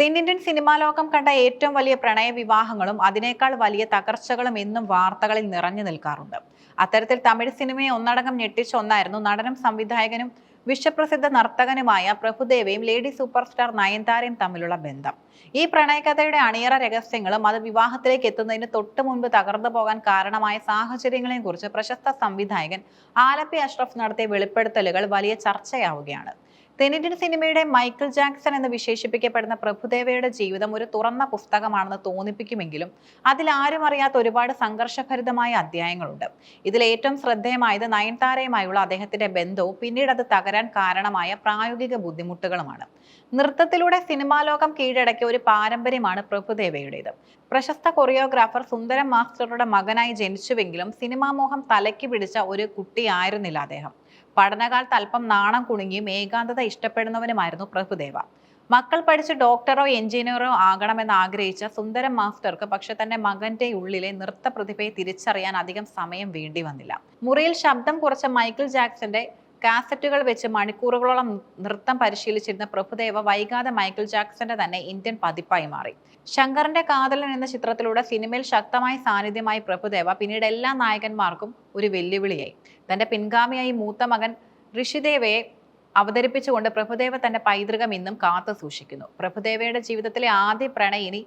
തെന്നിന്ത്യൻ സിനിമാ ലോകം കണ്ട ഏറ്റവും വലിയ പ്രണയ വിവാഹങ്ങളും അതിനേക്കാൾ വലിയ തകർച്ചകളും എന്നും വാർത്തകളിൽ നിറഞ്ഞു നിൽക്കാറുണ്ട്. അത്തരത്തിൽ തമിഴ് സിനിമയെ ഒന്നടങ്കം ഞെട്ടിച്ച ഒന്നായിരുന്നു നടനും സംവിധായകനും വിശ്വപ്രസിദ്ധ നർത്തകനുമായ പ്രഭുദേവയും ലേഡി സൂപ്പർ സ്റ്റാർ നയൻതാരയും തമ്മിലുള്ള ബന്ധം. ഈ പ്രണയകഥയുടെ അണിയറ രഹസ്യങ്ങളും അത് വിവാഹത്തിലേക്ക് എത്തുന്നതിന് തൊട്ടു മുൻപ് തകർന്നു പോകാൻ കാരണമായ സാഹചര്യങ്ങളെയും കുറിച്ച് പ്രശസ്ത സംവിധായകൻ ആലപ്പി അഷ്റഫ് നടത്തിയ വെളിപ്പെടുത്തലുകൾ വലിയ ചർച്ചയാവുകയാണ്. തെന്നിന്ത്യൻ സിനിമയുടെ മൈക്കിൾ ജാക്സൺ എന്ന് വിശേഷിപ്പിക്കപ്പെടുന്ന പ്രഭുദേവയുടെ ജീവിതം ഒരു തുറന്ന പുസ്തകമാണെന്ന് തോന്നിപ്പിക്കുമെങ്കിലും അതിൽ ആരും അറിയാത്ത ഒരുപാട് സംഘർഷഭരിതമായ അധ്യായങ്ങളുണ്ട്. ഇതിൽ ഏറ്റവും ശ്രദ്ധേയമായത് നയൻതാരയുമായുള്ള അദ്ദേഹത്തിന്റെ ബന്ധവും പിന്നീട് അത് തകരാൻ കാരണമായ പ്രായോഗിക ബുദ്ധിമുട്ടുകളുമാണ്. നൃത്തത്തിലൂടെ സിനിമാ ലോകം കീഴടക്കിയ ഒരു പാരമ്പര്യമാണ് പ്രഭുദേവയുടേത്. പ്രശസ്ത കൊറിയോഗ്രാഫർ സുന്ദരം മാസ്റ്ററുടെ മകനായി ജനിച്ചുവെങ്കിലും സിനിമാമോഹം തലയ്ക്ക് പിടിച്ച ഒരു കുട്ടിയായിരുന്നില്ല അദ്ദേഹം. പഠനകാലത്ത് അല്പം നാണം കുണുങ്ങിയും ഏകാന്തത ഇഷ്ടപ്പെടുന്നവനുമായിരുന്നു പ്രഭുദേവ. മക്കൾ പഠിച്ച് ഡോക്ടറോ എഞ്ചിനീയറോ ആകണമെന്ന് ആഗ്രഹിച്ച സുന്ദരം മാസ്റ്റർക്ക് പക്ഷെ തന്റെ മകന്റെ ഉള്ളിലെ നൃത്ത പ്രതിഭയെ തിരിച്ചറിയാൻ അധികം സമയം വേണ്ടി വന്നില്ല. മുറിയിൽ ശബ്ദം കുറച്ച മൈക്കിൾ ജാക്സന്റെ കാസറ്റുകൾ വെച്ച് മണിക്കൂറുകളോളം നൃത്തം പരിശീലിച്ചിരുന്ന പ്രഭുദേവ വൈകാതെ മൈക്കിൾ ജാക്സന്റെ തന്നെ ഇന്ത്യൻ പതിപ്പായി മാറി. ശങ്കറിന്റെ കാതലൻ എന്ന ചിത്രത്തിലൂടെ സിനിമയിൽ ശക്തമായ സാന്നിധ്യമായി പ്രഭുദേവ പിന്നീട് എല്ലാ നായകന്മാർക്കും ഒരു വെല്ലുവിളിയായി. തന്റെ പിൻഗാമിയായി മൂത്ത മകൻ ഋഷിദേവയെ അവതരിപ്പിച്ചുകൊണ്ട് പ്രഭുദേവ തന്റെ പൈതൃകം ഇന്നും കാത്തു സൂക്ഷിക്കുന്നു. പ്രഭുദേവയുടെ ജീവിതത്തിലെ ആദ്യ പ്രണയിനി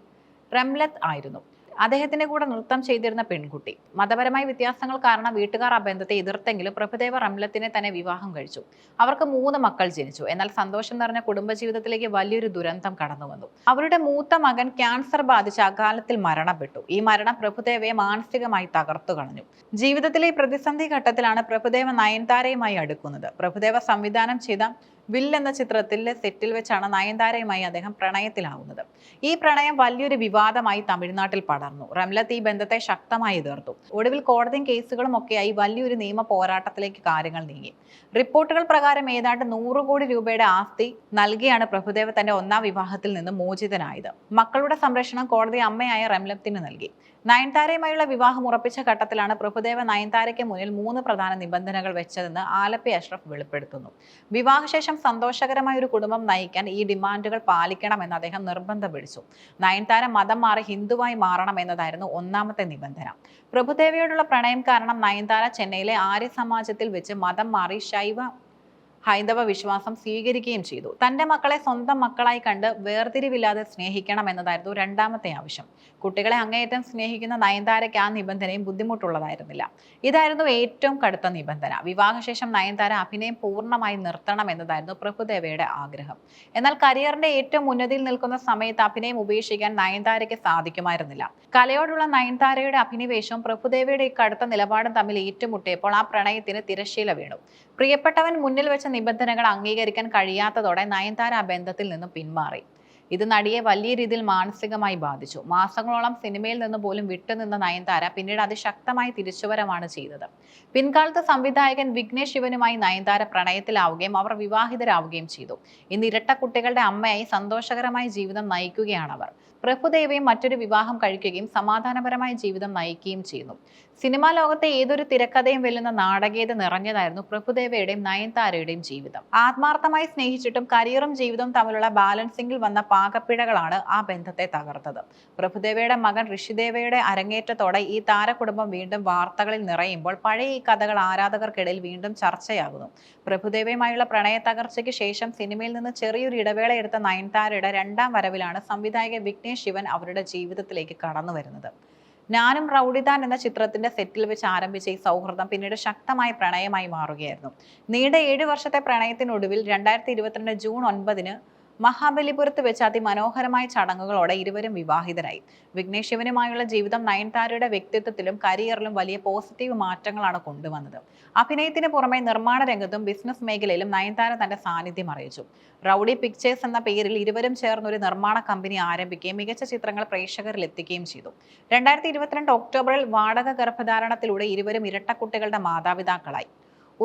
റംലത്ത് ആയിരുന്നു. അദ്ദേഹത്തിന്റെ കൂടെ നൃത്തം ചെയ്തിരുന്ന പെൺകുട്ടി. മതപരമായ വ്യത്യാസങ്ങൾ കാരണം വീട്ടുകാർ ആ ബന്ധത്തെ എതിർത്തെങ്കിലും പ്രഭുദേവ റംലത്തിനെ തന്നെ വിവാഹം കഴിച്ചു. അവർക്ക് മൂന്ന് മക്കൾ ജനിച്ചു. എന്നാൽ സന്തോഷം നിറഞ്ഞ കുടുംബജീവിതത്തിലേക്ക് വലിയൊരു ദുരന്തം കടന്നു വന്നു അവരുടെ മൂത്ത മകൻ ക്യാൻസർ ബാധിച്ച് അകാലത്തിൽ മരണപ്പെട്ടു. ഈ മരണം പ്രഭുദേവയെ മാനസികമായി തകർത്തു കളഞ്ഞു. ജീവിതത്തിലെ പ്രതിസന്ധി ഘട്ടത്തിലാണ് പ്രഭുദേവ നയൻതാരയുമായി അടുക്കുന്നത്. പ്രഭുദേവ സംവിധാനം ചെയ്ത വിൽ എന്ന ചിത്രത്തിലെ സെറ്റിൽ വെച്ചാണ് നയൻതാരയുമായി അദ്ദേഹം പ്രണയത്തിലാവുന്നത്. ഈ പ്രണയം വലിയൊരു വിവാദമായി തമിഴ്നാട്ടിൽ പടർന്നു. റംലത്ത് ഈ ബന്ധത്തെ ശക്തമായി എതിർത്തു. ഒടുവിൽ കോടതിയും കേസുകളും ഒക്കെയായി വലിയൊരു നിയമ പോരാട്ടത്തിലേക്ക് കാര്യങ്ങൾ നീങ്ങി. റിപ്പോർട്ടുകൾ പ്രകാരം ഏതാണ്ട് നൂറ് കോടി രൂപയുടെ ആസ്തി നൽകിയാണ് പ്രഭുദേവ തന്റെ ഒന്നാം വിവാഹത്തിൽ നിന്ന് മോചിതനായത്. മക്കളുടെ സംരക്ഷണം കോടതി അമ്മയായ റംലത്തിന് നൽകി. നയൻതാരയുമായുള്ള വിവാഹം ഉറപ്പിച്ച ഘട്ടത്തിലാണ് പ്രഭുദേവ നയൻതാരയ്ക്ക് മുന്നിൽ മൂന്ന് പ്രധാന നിബന്ധനകൾ വെച്ചതെന്ന് ആലപ്പി അഷ്റഫ് വെളിപ്പെടുത്തുന്നു. വിവാഹശേഷം സന്തോഷകരമായ ഒരു കുടുംബം നയിക്കാൻ ഈ ഡിമാൻഡുകൾ പാലിക്കണമെന്ന് അദ്ദേഹം നിർബന്ധം പിടിച്ചു നയൻതാര മതം മാറി ഹിന്ദുവായി മാറണം എന്നതായിരുന്നു ഒന്നാമത്തെ നിബന്ധന. പ്രഭുദേവയോടുള്ള പ്രണയം കാരണം നയൻതാര ചെന്നൈയിലെ ആര്യ സമാജത്തിൽ വെച്ച് മതം മാറി ശൈവ ഹൈന്ദവ വിശ്വാസം സ്വീകരിക്കുകയും ചെയ്തു. തന്റെ മക്കളെ സ്വന്തം മക്കളായി കണ്ട് വേർതിരിവില്ലാതെ സ്നേഹിക്കണം എന്നതായിരുന്നു രണ്ടാമത്തെ ആവശ്യം. കുട്ടികളെ അങ്ങേയറ്റം സ്നേഹിക്കുന്ന നയൻതാരയ്ക്ക് ആ നിബന്ധനയും ബുദ്ധിമുട്ടുള്ളതായിരുന്നില്ല. ഇതായിരുന്നു ഏറ്റവും കടുത്ത നിബന്ധന. വിവാഹശേഷം നയൻതാര അഭിനയം പൂർണമായി നിർത്തണം എന്നതായിരുന്നു പ്രഭുദേവയുടെ ആഗ്രഹം. എന്നാൽ കരിയറിന്റെ ഏറ്റവും ഉന്നതിയിൽ നിൽക്കുന്ന സമയത്ത് അഭിനയം ഉപേക്ഷിക്കാൻ നയൻതാരയ്ക്ക് സാധിക്കുമായിരുന്നില്ല. കലയോടുള്ള നയൻതാരയുടെ അഭിനിവേശവും പ്രഭുദേവയുടെ ഈ കടുത്ത നിലപാടും തമ്മിൽ ഏറ്റുമുട്ടിയപ്പോൾ ആ പ്രണയത്തിന് തിരശ്ശീല വീണു. പ്രിയപ്പെട്ടവൻ മുന്നിൽ വെച്ച നിബന്ധനകൾ അംഗീകരിക്കാൻ കഴിയാത്തതോടെ നയൻതാര ബന്ധത്തിൽ നിന്നും പിന്മാറി. ഇത് നടിയെ വലിയ രീതിയിൽ മാനസികമായി ബാധിച്ചു. മാസങ്ങളോളം സിനിമയിൽ നിന്ന് പോലും വിട്ടുനിന്ന നയൻതാര പിന്നീട് അതിശക്തമായി തിരിച്ചുവരമാണ് ചെയ്തത്. പിൻകാലത്ത് സംവിധായകൻ വിഘ്നേഷ് ശിവനുമായി നയൻതാര പ്രണയത്തിലാവുകയും അവർ വിവാഹിതരാവുകയും ചെയ്തു. ഇന്ന് ഇരട്ട കുട്ടികളുടെ അമ്മയായി സന്തോഷകരമായ ജീവിതം നയിക്കുകയാണ് അവർ പ്രഭുദേവയും മറ്റൊരു വിവാഹം കഴിക്കുകയും സമാധാനപരമായ ജീവിതം നയിക്കുകയും ചെയ്യുന്നു. സിനിമാ ലോകത്തെ ഏതൊരു തിരക്കഥയും വെല്ലുന്ന നാടകീയത നിറഞ്ഞതായിരുന്നു പ്രഭുദേവയുടെയും നയൻതാരയുടെയും ജീവിതം. ആത്മാർത്ഥമായി സ്നേഹിച്ചിട്ടും കരിയറും ജീവിതവും തമ്മിലുള്ള ബാലൻസിംഗിൽ വന്ന പാകപ്പിഴകളാണ് ആ ബന്ധത്തെ തകർത്തത്. പ്രഭുദേവയുടെ മകൻ ഋഷിദേവയുടെ അരങ്ങേറ്റത്തോടെ ഈ താരകുടുംബം വീണ്ടും വാർത്തകളിൽ നിറയുമ്പോൾ പഴയ ഈ കഥകൾ ആരാധകർക്കിടയിൽ വീണ്ടും ചർച്ചയാകുന്നു. പ്രഭുദേവയുമായുള്ള പ്രണയ തകർച്ചയ്ക്ക് ശേഷം സിനിമയിൽ നിന്ന് ചെറിയൊരു ഇടവേള എടുത്ത നയൻതാരയുടെ രണ്ടാം വരവിലാണ് സംവിധായകൻ വിഘ്നേഷ് ശിവൻ അവരുടെ ജീവിതത്തിലേക്ക് കടന്നു വരുന്നത്. ഞാനും റൗഡിദാൻ എന്ന ചിത്രത്തിന്റെ സെറ്റിൽ വെച്ച് ആരംഭിച്ച ഈ സൗഹൃദം പിന്നീട് ശക്തമായ പ്രണയമായി മാറുകയായിരുന്നു. നീണ്ട ഏഴു വർഷത്തെ പ്രണയത്തിനൊടുവിൽ രണ്ടായിരത്തി ഇരുപത്തിരണ്ട് ജൂൺ ഒൻപതിന് മഹാബലിപുരത്ത് വെച്ച് അതിമനോഹരമായ ചടങ്ങുകളോടെ ഇരുവരും വിവാഹിതരായി. വിഘ്നേഷ് ശിവനുമായുള്ള ജീവിതം നയൻതാരയുടെ വ്യക്തിത്വത്തിലും കരിയറിലും വലിയ പോസിറ്റീവ് മാറ്റങ്ങളാണ് കൊണ്ടുവന്നത്. അഭിനയത്തിന് പുറമെ നിർമ്മാണ രംഗത്തും ബിസിനസ് മേഖലയിലും നയൻതാര തന്റെ സാന്നിധ്യം അറിയിച്ചു. റൌഡി പിക്ചേഴ്സ് എന്ന പേരിൽ ഇരുവരും ചേർന്ന് ഒരു നിർമ്മാണ കമ്പനി ആരംഭിക്കുകയും മികച്ച ചിത്രങ്ങൾ പ്രേക്ഷകരിൽ എത്തിക്കുകയും ചെയ്തു. രണ്ടായിരത്തി ഇരുപത്തിരണ്ട് ഒക്ടോബറിൽ വാടക ഗർഭധാരണത്തിലൂടെ ഇരുവരും ഇരട്ടക്കുട്ടികളുടെ മാതാപിതാക്കളായി.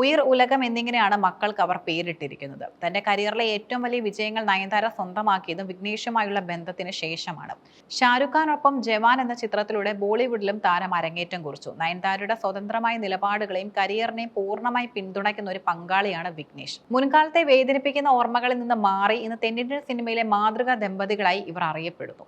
ഉയിർ ഉലകം എന്നിങ്ങനെയാണ് മക്കൾക്ക് അവർ പേരിട്ടിരിക്കുന്നത്. തന്റെ കരിയറിലെ ഏറ്റവും വലിയ വിജയങ്ങൾ നയൻതാര സ്വന്തമാക്കിയതും വിഘ്നേഷുമായുള്ള ബന്ധത്തിന് ശേഷമാണ്. ഷാരൂഖ് ഖാനൊപ്പം ജവാൻ എന്ന ചിത്രത്തിലൂടെ ബോളിവുഡിലും താരം അരങ്ങേറ്റം കുറിച്ചു. നയൻതാരയുടെ സ്വതന്ത്രമായ നിലപാടുകളെയും കരിയറിനെയും പൂർണമായി പിന്തുണയ്ക്കുന്ന ഒരു പങ്കാളിയാണ് വിഘ്നേഷ്. മുൻകാലത്തെ വേദനിപ്പിക്കുന്ന ഓർമ്മകളിൽ നിന്ന് മാറി ഇന്ന് തെന്നിന്ത്യൻ സിനിമയിലെ മാതൃകാ ദമ്പതികളായി ഇവർ അറിയപ്പെടുന്നു.